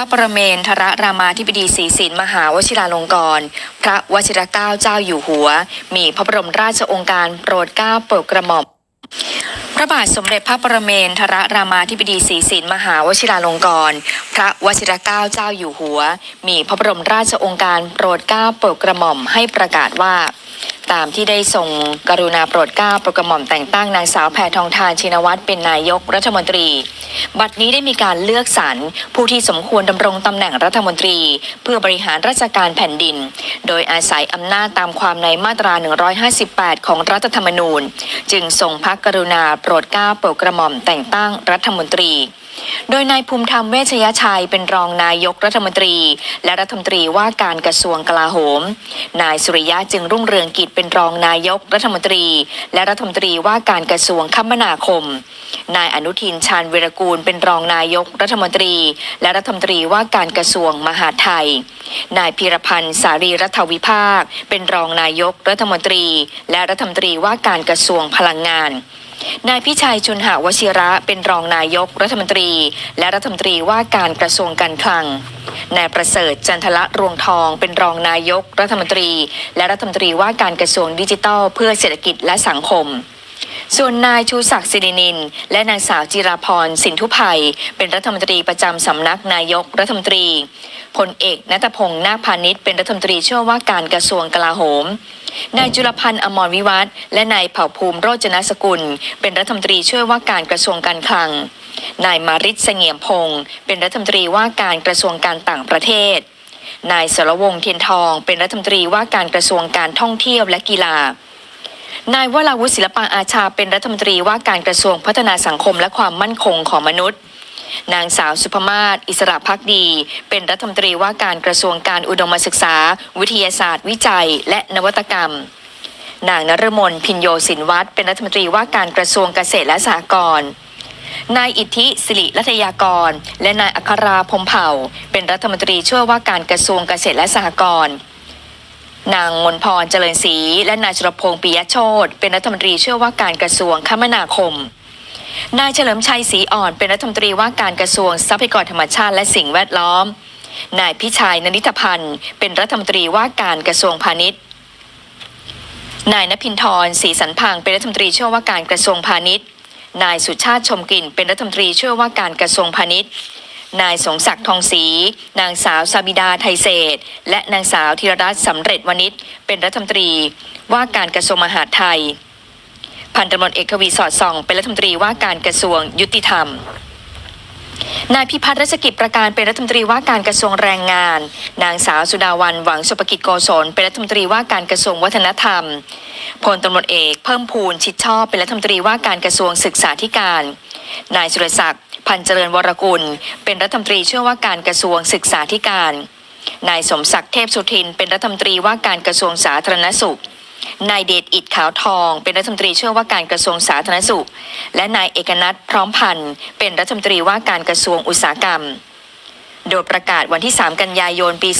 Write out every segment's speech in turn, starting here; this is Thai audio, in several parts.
พระประเมนทรรามาธิบดีศรีสินมหาวชิราลงกรณ์พระวชิรเกล้าเจ้าอยู่หัว มีพระบรมราชองค์การโปรดเกล้าโปรดกระหม่อมพระบาทสมเด็จพระประเมนทรรามาธิบดีศรีสินมหาวชิราลงกรณ์พระวชิรเกล้าเจ้าอยู่หัว มีพระบรมราชองค์การโปรดเกล้าโปรดกระหม่อมให้ประกาศว่า ตามที่ได้ทรงกรุณาโปรดเกล้าโปรดกระหม่อมแต่งตั้งนางสาวแพทองทานชินวัตรเป็นนายกรัฐมนตรี บัดนี้ได้มีการเลือกสรรผู้ที่สมควรดำรงตำแหน่งรัฐมนตรี เพื่อบริหารราชการแผ่นดิน โดยอาศัยอำนาจตามความในมาตรา 158 ของรัฐธรรมนูญ จึงทรงพระกรุณาโปรดเกล้าโปรดกระหม่อมแต่งตั้งรัฐมนตรี โดยนายภูมิธรรมเวชยชัยเป็นรองนายกรัฐมนตรี และรัฐมนตรีว่าการกระทรวงกลาโหม นายสุริยะจึงรุ่งเรืองกิจเป็นรองนายกรัฐมนตรี และรัฐมนตรีว่าการกระทรวงคมนาคม นายอนุทินชาญวิรกูลเป็นรองนายกรัฐมนตรี และรัฐมนตรีว่าการกระทรวงมหาดไทย นายพีรพันธ์สารีรัฐวิภาค เป็นรองนายกรัฐมนตรี และรัฐมนตรีว่าการกระทรวงพลังงาน นายพิชัย ชุนหาวชิระเป็นรองนายกรัฐมนตรี และรัฐมนตรีว่าการกระทรวงการคลัง นายประเสริฐจันทละรวงทองเป็นรองนายกรัฐมนตรี และรัฐมนตรีว่าการกระทรวงดิจิทัล เพื่อเศรษฐกิจและสังคม ส่วนนายชูศักดิ์สิรินิน และนางสาวจิราพรสินทุภัย เป็นรัฐมนตรีประจำสำนักนายกรัฐมนตรี พลเอกนัตพงษ์นาคพาณิชย์เป็นรัฐมนตรีช่วยว่าการกระทรวงกลาโหม นายจุลพันธ์อมรวิวัฒน์และนายเผ่าภูมิโรจนสกุล เป็นรัฐมนตรีช่วยว่าการกระทรวงการคลัง นายมาริศเสงี่ยมพงศ์เป็นรัฐมนตรีว่าการกระทรวงการต่างประเทศ นายสรวงศ์เทียนทอง เป็นรัฐมนตรีว่าการกระทรวงการท่องเที่ยวและกีฬานายวราวุฒิศิลปะอาชาเป็นรัฐมนตรีว่าการกระทรวงพัฒนาสังคมและความมั่นคงของมนุษย์ นางสาวสุภมาศอิสระพักดี เป็นรัฐมนตรีว่าการกระทรวงการอุดมศึกษา วิทยาศาสตร์ วิจัย และนวัตกรรมนางนฤมลพินโยสินวัตรเป็นรัฐมนตรีว่าการกระทรวงเกษตรและสหกรณ์นายอิทธิสิริรัตยากร และนายอัคราพรมเผ่า เป็นรัฐมนตรีช่วยว่าการกระทรวงเกษตรและสหกรณ์นางมนพรเจริญศรีและนายจุลพงษ์ปิยะโชตเป็นรัฐมนตรีช่วยว่าการกระทรวงคมนาคม นายเฉลิมชัยศรีอ่อนเป็นรัฐมนตรีว่าการกระทรวงทรัพยากรธรรมชาติและสิ่งแวดล้อม นายพิชัยนนิตพันธ์เป็นรัฐมนตรีว่าการกระทรวงพาณิชย์ นายนภินทร์ศรีสันพังเป็นรัฐมนตรีช่วยว่าการกระทรวงพาณิชย์ นายสุชาติชมกลิ่นเป็นรัฐมนตรีช่วยว่าการกระทรวงพาณิชย์นายสงศักดิ์ทองศรี นางสาวซาบิดาไทยเศษ และนางสาวธีรรัตน์สำเร็จวณิชเป็นรัฐมนตรี ว่าการกระทรวงมหาดไทย พันตำรวจเอกทวีสอดส่อง เป็นรัฐมนตรีว่าการกระทรวงยุติธรรมนายพิพัฒน์รัชกิจประการเป็นรัฐมนตรีว่าการกระทรวงแรงงาน นางสาวสุดาวันหวังสุภกิจโกศลเป็นรัฐมนตรีว่าการกระทรวงวัฒนธรรม พลตำรวจเอกเพิ่มพูนชิดชอบเป็นรัฐมนตรีว่าการกระทรวงศึกษาธิการ นายสุรศักดิ์พันเจริญวรกุล เป็นรัฐมนตรีช่วยว่าการกระทรวงศึกษาธิการ นายสมศักดิ์เทพสุทินเป็นรัฐมนตรีว่าการกระทรวงสาธารณสุข นายเดชอิดขาวทอง เป็นรัฐมนตรีช่วยว่าการกระทรวงสาธารณสุข และนายเอกนัทพร้อมพันธ์เป็นรัฐมนตรีว่าการกระทรวงอุตสาหกรรม โดยประกาศวันที่ 3 กันยายนปี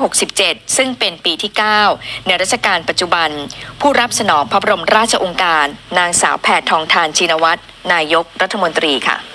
2567 ซึ่งเป็นปีที่ 9 ในรัชกาลปัจจุบัน ผู้รับสนองพระบรมราชองการ นางสาวแพทองทานชินวัตรนายกรัฐมนตรีค่ะ